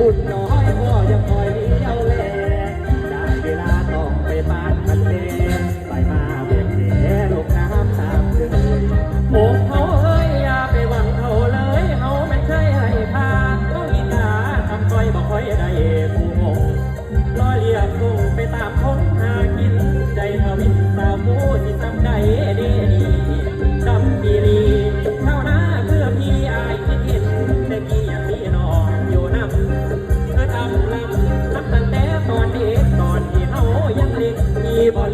บุญน้อยพ่อยังคอยเลี้ยวแลได้เวลาต้องไปบ้านมันเม่ไปมาเบ็ดแหลงน้ำตามเลยโอ้เขาเอ้ยอย่าไปหวังเขาเลยเขาไม่ใช่ให้พาต้องมีตาทำคอยบอกคอยได้ผู้งลอยเลี้ยงคงไปตามคน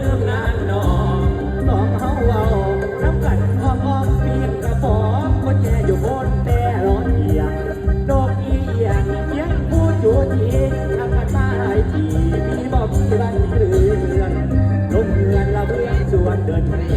พี่บ่ลืมนานน้องน้องเฮาเอาน้ำกันอ้อมอ้อมเปียกกระป๋องคนแย่อยู่บนแต่ร้อนเอียงดอกอีเอียงเพียงพูดอยู่ทีทำกันมาหลายปีมีบ่มีบ้านมีเรือนลงเรือนละเพื่อส่วนเดินทาง